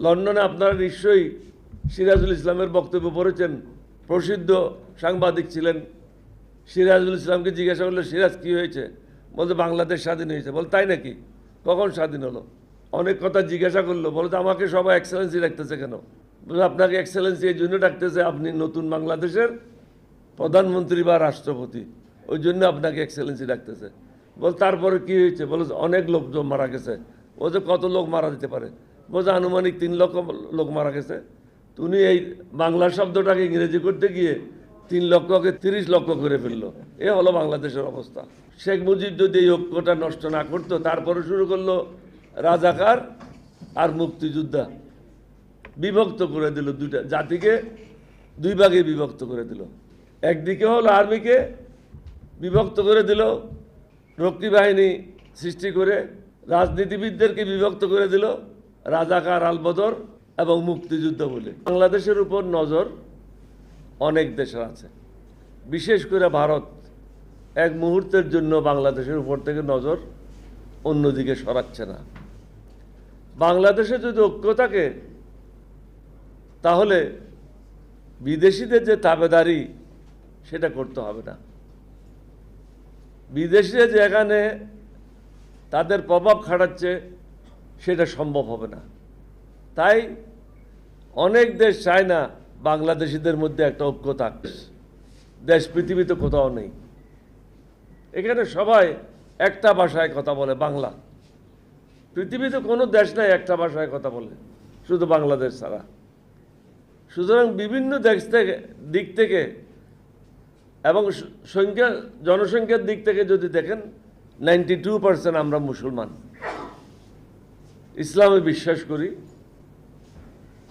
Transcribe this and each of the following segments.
লন্ডনে আপনারা নিশ্চয়ই সিরাজুল ইসলামের বক্তব্য পড়েছেন। প্রসিদ্ধ সাংবাদিক ছিলেন। সিরাজুল ইসলামকে জিজ্ঞাসা করল, সিরাজ, কী হয়েছে? বলতে, বাংলাদেশ স্বাধীন হয়েছে। বল, তাই নাকি? কখন স্বাধীন হলো? অনেক কথা জিজ্ঞাসা করল। বলতে আমাকে সবাই এক্সেলেন্সি ডাকতেছে কেন? আপনাকে এক্সেলেন্সি এই জন্য ডাকতেছে, আপনি নতুন বাংলাদেশের প্রধানমন্ত্রী বা রাষ্ট্রপতি। ওই জন্য আপনাকে এক্সেলেন্সি ডাকতেছে। বল, তারপরে কি হয়েছে? বলে, অনেক লোকজন মারা গেছে। ও যে কত লোক মারা যেতে পারে? বলছে আনুমানিক তিন লক্ষ লোক মারা গেছে। তুমি এই বাংলা শব্দটাকে ইংরেজি করতে গিয়ে তিন লক্ষকে তিরিশ লক্ষ করে ফেলল। এ হলো বাংলাদেশের অবস্থা। শেখ মুজিব যদি এই ঐক্যটা নষ্ট না করতো, তারপরে শুরু করল রাজাকার আর মুক্তিযোদ্ধা। বিভক্ত করে দিল দুইটা জাতিকে, দুই ভাগে বিভক্ত করে দিল। একদিকে হলো আর্মিকে বিভক্ত করে দিল, রক্ষী বাহিনী সৃষ্টি করে, রাজনীতিবিদদেরকে বিভক্ত করে দিল রাজাকার আলবদর এবং মুক্তিযুদ্ধ বলে। বাংলাদেশের উপর নজর অনেক দেশের আছে। বিশেষ করে ভারত এক মুহূর্তের জন্য বাংলাদেশের উপর থেকে নজর অন্যদিকে সরাচ্ছে না। বাংলাদেশে যদি ঐক্য থাকে, তাহলে বিদেশিদের যে তাবেদারি, সেটা করতে হবে না। বিদেশিরা যে এখানে তাদের প্রভাব খাটাচ্ছে সেটা সম্ভব হবে না। তাই অনেক দেশ চায় না বাংলাদেশিদের মধ্যে একটা ঐক্য থাক। দেশ পৃথিবীতে কোথাও নেই। এখানে সবাই একটা ভাষায় কথা বলে, বাংলা। পৃথিবীতে কোনো দেশ নাই একটা ভাষায় কথা বলে, শুধু বাংলাদেশ ছাড়া। সুতরাং বিভিন্ন দেশ থেকে, দিক থেকে এবং সংখ্যা, জনসংখ্যার দিক থেকে যদি দেখেন নাইনটি টু পার্সেন্ট আমরা মুসলমান। ইসলামে বিশ্বাস করি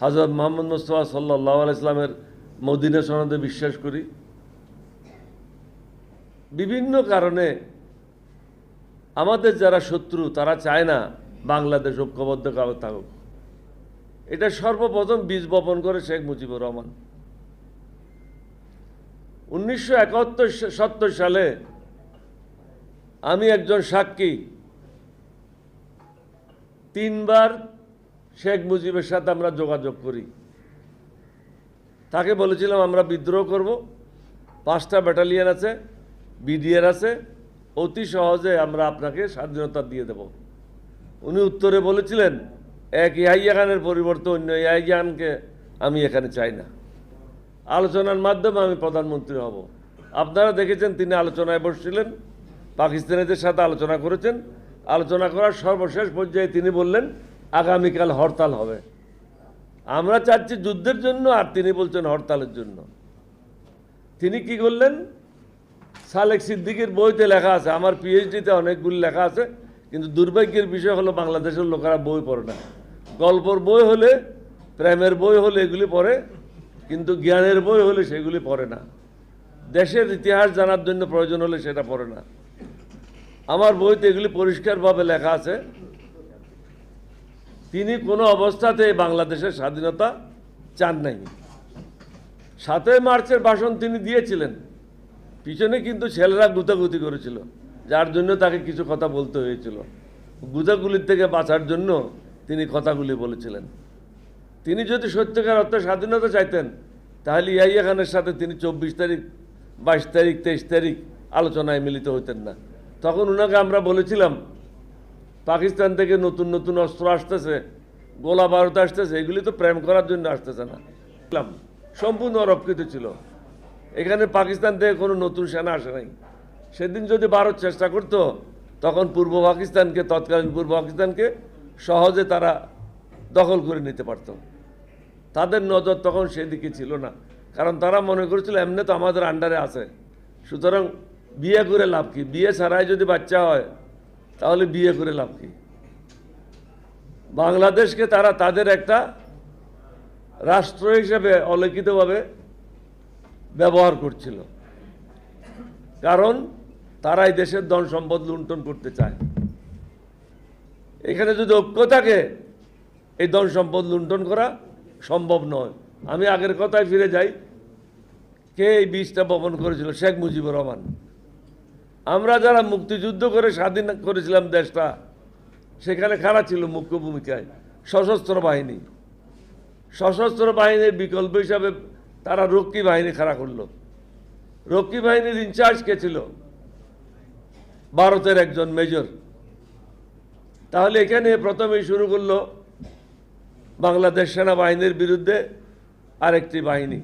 হজরত মোহাম্মদ মুস্তফা সাল্লাহ ইসলামের মদিনা সনদে বিশ্বাস করি। বিভিন্ন কারণে আমাদের যারা শত্রু, তারা চায় না বাংলাদেশ ঐক্যবদ্ধ কারও থাকুক। এটা সর্বপ্রথম বীজ বপন করে শেখ মুজিবুর রহমান। উনিশশো সালে আমি একজন সাক্ষী তিনবার শেখ মুজিবের সাথে আমরা যোগাযোগ করি। তাকে বলেছিলাম, আমরা বিদ্রোহ করব। পাঁচটা ব্যাটালিয়ান আছে, বিডিআর আছে। অতি সহজে আমরা আপনাকে স্বাধীনতা দিয়ে দেব। উনি উত্তরে বলেছিলেন, এক ইয়াহিয়া খানের পরিবর্তে অন্য ইয়াহিয়া খানকে আমি এখানে চাই না। আলোচনার মাধ্যমে আমি প্রধানমন্ত্রী হব। আপনারা দেখেছেন, তিনি আলোচনায় বসছিলেন, পাকিস্তানিদের সাথে আলোচনা করেছেন। আলোচনা করার সর্বশেষ পর্যায়ে তিনি বললেন, আগামীকাল হরতাল হবে। আমরা চাচ্ছি যুদ্ধের জন্য, আর তিনি বলছেন হরতালের জন্য। তিনি কি করলেন? সালেক সিদ্দিকির বইতে লেখা আছে, আমার পিএইচডিতে অনেকগুলি লেখা আছে, কিন্তু দুর্ভাগ্যের বিষয় হলো বাংলাদেশের লোকেরা বই পড়ে না। গল্পর বই হলে, প্রেমের বই হলে এগুলি পড়ে, কিন্তু জ্ঞানের বই হলে সেগুলি পড়ে না। দেশের ইতিহাস জানার জন্য প্রয়োজন হলে সেটা পড়ে না। আমার বইতে এগুলি পরিষ্কারভাবে লেখা আছে। তিনি কোনো অবস্থাতে বাংলাদেশের স্বাধীনতা চান নাই। সাতই মার্চের ভাষণ তিনি দিয়েছিলেন। পিছনে কিন্তু ছেলেরা গুতাগুতি করেছিল, যার জন্য তাকে কিছু কথা বলতে হয়েছিল। গুতাগুলির থেকে বাঁচার জন্য তিনি কথাগুলি বলেছিলেন। তিনি যদি সত্যিকার অর্থে স্বাধীনতা চাইতেন, তাহলে ইয়াইয়া খানের সাথে তিনি চব্বিশ তারিখ, বাইশ তারিখ, তেইশ তারিখ আলোচনায় মিলিত হতেন না। তখন ওনাকে আমরা বলেছিলাম, পাকিস্তান থেকে নতুন নতুন অস্ত্র আসতেছে, গোলা বারুদ আসতেছে, এগুলি তো প্রেম করার জন্য আসতেছে না। সম্পূর্ণ অরক্ষিত ছিল। এখানে পাকিস্তান থেকে কোনো নতুন সেনা আসে নাই। সেদিন যদি ভারত চেষ্টা করতো, তখন পূর্ব পাকিস্তানকে, তৎকালীন পূর্ব পাকিস্তানকে সহজে তারা দখল করে নিতে পারত। তাদের নজর তখন সেদিকে ছিল না। কারণ তারা মনে করেছিল, এমনি তো আমাদের আন্ডারে আছে। সুতরাং বিয়ে করে লাভ কি? বিয়ে ছাড়াই যদি বাচ্চা হয়, তাহলে বিয়ে করে লাভ কি? বাংলাদেশকে তারা তাদের একটা রাষ্ট্র হিসেবে অলিখিতভাবে ব্যবহার করছিল। কারণ তারাই দেশের ধন সম্পদ লুণ্ঠন করতে চায়। এখানে যদি ঐক্য থাকে, এই ধন সম্পদ লুণ্ঠন করা সম্ভব নয়। আমি আগের কথায় ফিরে যাই। কে এই বীজটা বপন করেছিল? শেখ মুজিবুর রহমান। আমরা যারা মুক্তিযুদ্ধ করে স্বাধীন করেছিলাম দেশটা, সেখানে খারাপ ছিল মুখ্য ভূমিকায়? সশস্ত্র বাহিনী। সশস্ত্র বাহিনীর বিকল্প হিসাবে তারা রক্ষী বাহিনী খাড়া করল। রক্ষী বাহিনীর ইনচার্জ কে ছিল? ভারতের একজন মেজর তাহলে এখানে প্রথমেই শুরু করল বাংলাদেশ সেনাবাহিনীর বিরুদ্ধে আরেকটি বাহিনী।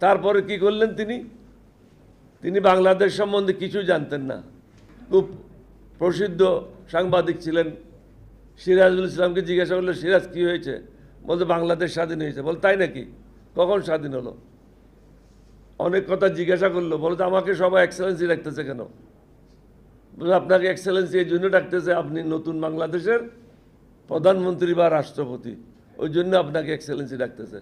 তারপরে কি করলেন তিনি? তিনি বাংলাদেশ সম্বন্ধে কিছু জানতেন না। খুব প্রসিদ্ধ সাংবাদিক ছিলেন। সিরাজুল ইসলামকে জিজ্ঞাসা করল সিরাজ কি হয়েছে? বলতে বাংলাদেশ স্বাধীন হয়েছে। বল তাই নাকি? কখন স্বাধীন হলো? অনেক কথা জিজ্ঞাসা করল। বলতে আমাকে সবাই এক্সেলেন্সি রাখতেছে কেন? বলে, আপনাকে এক্সেলেন্সি এই জন্য ডাকতেছে আপনি নতুন বাংলাদেশের প্রধানমন্ত্রী বা রাষ্ট্রপতি। ওই জন্য আপনাকে এক্সেলেন্সি ডাকতেছে।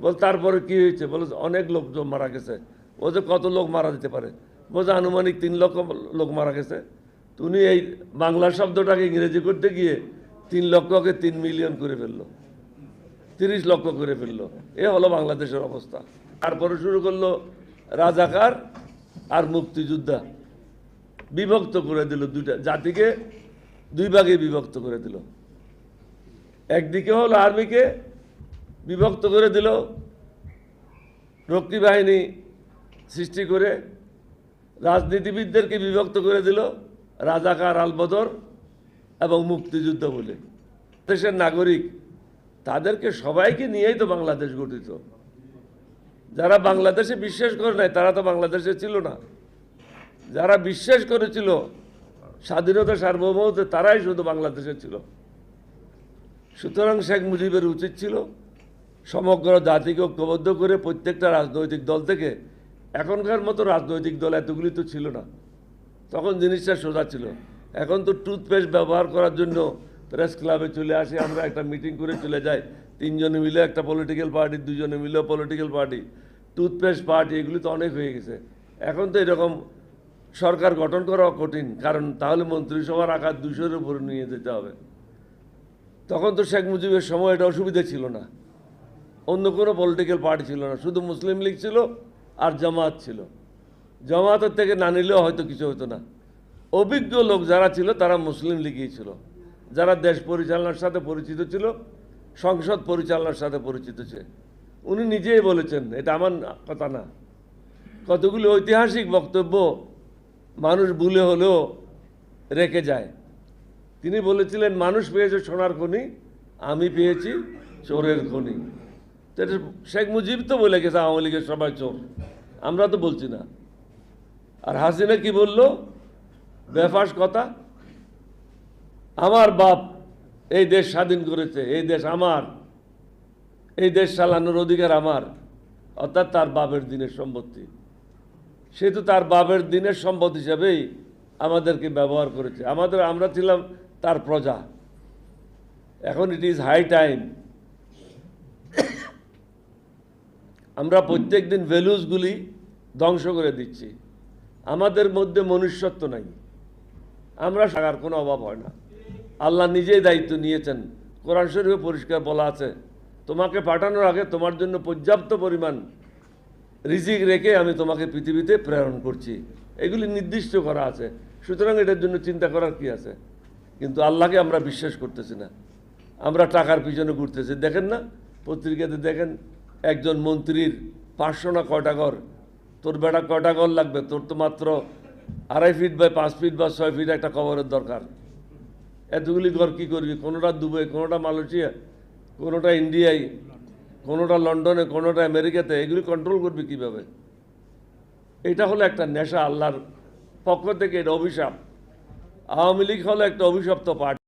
বল তারপরে কি হয়েছে? বলে অনেক লোকজন মারা গেছে। বলছে কত লোক মারা যেতে পারে? বলছে আনুমানিক তিন লক্ষ লোক মারা গেছে। তো উনি এই বাংলা শব্দটাকে ইংরেজি করতে গিয়ে তিন লক্ষকে তিন মিলিয়ন করে ফেলল। তিরিশ লক্ষ করে ফেলল। এ হলো বাংলাদেশের অবস্থা। তারপরে শুরু করল রাজাকার আর মুক্তিযোদ্ধা। বিভক্ত করে দিল দুইটা, জাতিকে দুই ভাগে বিভক্ত করে দিল। একদিকে হলো আর্মিকে বিভক্ত করে দিল। রক্ষী বাহিনী সৃষ্টি করে রাজনীতিবিদদেরকে বিভক্ত করে দিল রাজাকার আলবদর এবং মুক্তিযুদ্ধ বলে। দেশের নাগরিক, তাদেরকে সবাইকে নিয়েই তো বাংলাদেশ গঠিত। যারা বাংলাদেশে বিশ্বাস করে নাই, তারা তো বাংলাদেশে ছিল না। যারা বিশ্বাস করেছিল স্বাধীনতা সার্বভৌমত্ব, তারাই শুধু বাংলাদেশে ছিল। সুতরাং শেখ মুজিবের উচিত ছিল সমগ্র জাতিকে ঐক্যবদ্ধ করে প্রত্যেকটা রাজনৈতিক দল থেকে এখনকার মতো রাজনৈতিক দল এতগুলি তো ছিল না। তখন জিনিসটা সোজা ছিল। এখন তো টুথপেস্ট ব্যবহার করার জন্য প্রেস ক্লাবে চলে আসে, আমরা একটা মিটিং করে চলে যাই। তিনজনে মিলে একটা পলিটিক্যাল পার্টি, দুজনে মিলে পলিটিক্যাল পার্টি। টুথপেস্ট পার্টি, এগুলি তো অনেক হয়ে গেছে। এখন তো এরকম সরকার গঠন করা কঠিন, কারণ তাহলে মন্ত্রিসভার আকার দুশোর উপরে নিয়ে যেতে হবে। তখন তো শেখ মুজিবের সময় এটা অসুবিধা ছিল না। অন্য কোনো পলিটিক্যাল পার্টি ছিল না, শুধু মুসলিম লীগ ছিল। আর জামাত ছিল। জামাতের থেকে না নিলেও হয়তো কিছু হতো না। অভিজ্ঞ লোক যারা ছিল, তারা মুসলিম লীগই ছিল। যারা দেশ পরিচালনার সাথে পরিচিত ছিল, সংসদ পরিচালনার সাথে পরিচিত ছিল। উনি নিজেই বলেছেন, এটা আমার কথা না। কতগুলি ঐতিহাসিক বক্তব্য মানুষ ভুলে হলেও রেখে যায়। তিনি বলেছিলেন, মানুষ পেয়েছে সোনার খনি, আমি পেয়েছি চোরের খনি। শেখ মুজিব তো বলে গেছে, আওয়ামী লীগের সবাই চোর। আমরা তো বলছি না। আর হাসিনা কি বলল? বেফাস কথা। আমার বাপ এই দেশ স্বাধীন করেছে, এই দেশ আমার। এই দেশ চালানোর অধিকার আমার। অর্থাৎ তার বাপের দিনের সম্পত্তি। সে তো তার বাপের দিনের সম্পদ হিসাবেই আমাদেরকে ব্যবহার করেছে। আমাদের, আমরা ছিলাম তার প্রজা। এখন ইট ইজ হাই টাইম আমরা প্রত্যেক দিন ভ্যালুসগুলি ধ্বংস করে দিচ্ছি। আমাদের মধ্যে মনুষ্যত্ব নাই। আমরা সাগার, কোনো অভাব হয় না। আল্লাহ নিজেই দায়িত্ব নিয়েছেন। কোরআন শরীফে পরিষ্কার বলা আছে, তোমাকে পাঠানোর আগে তোমার জন্য পর্যাপ্ত পরিমাণ রিজিক রেখে আমি তোমাকে পৃথিবীতে প্রেরণ করছি। এগুলি নির্দিষ্ট করা আছে। সুতরাং এটার জন্য চিন্তা করার কি আছে? কিন্তু আল্লাহকে আমরা বিশ্বাস করতেছি না। আমরা টাকার পিছনে ঘুরতেছি। দেখেন না? পত্রিকাতে দেখেন একজন মন্ত্রীর পাঁচশো না কয়টা ঘর? তোর বেটা কয়টা ঘর লাগবে? তোর তো মাত্র আড়াই ফিট বা পাঁচ ফিট বা ছয় ফিট একটা কবরের দরকার। এতগুলি ঘর কী করবি? কোনোটা দুবাই, কোনোটা মালয়েশিয়া, কোনোটা ইন্ডিয়ায়, কোনোটা লন্ডনে, কোনোটা আমেরিকাতে, এগুলি কন্ট্রোল করবি কীভাবে? এটা হলো একটা নেশা, আল্লাহর পক্ষ থেকে এটা অভিশাপ। আওয়ামী লীগ হলো একটা অভিশপ্ত পার্টি।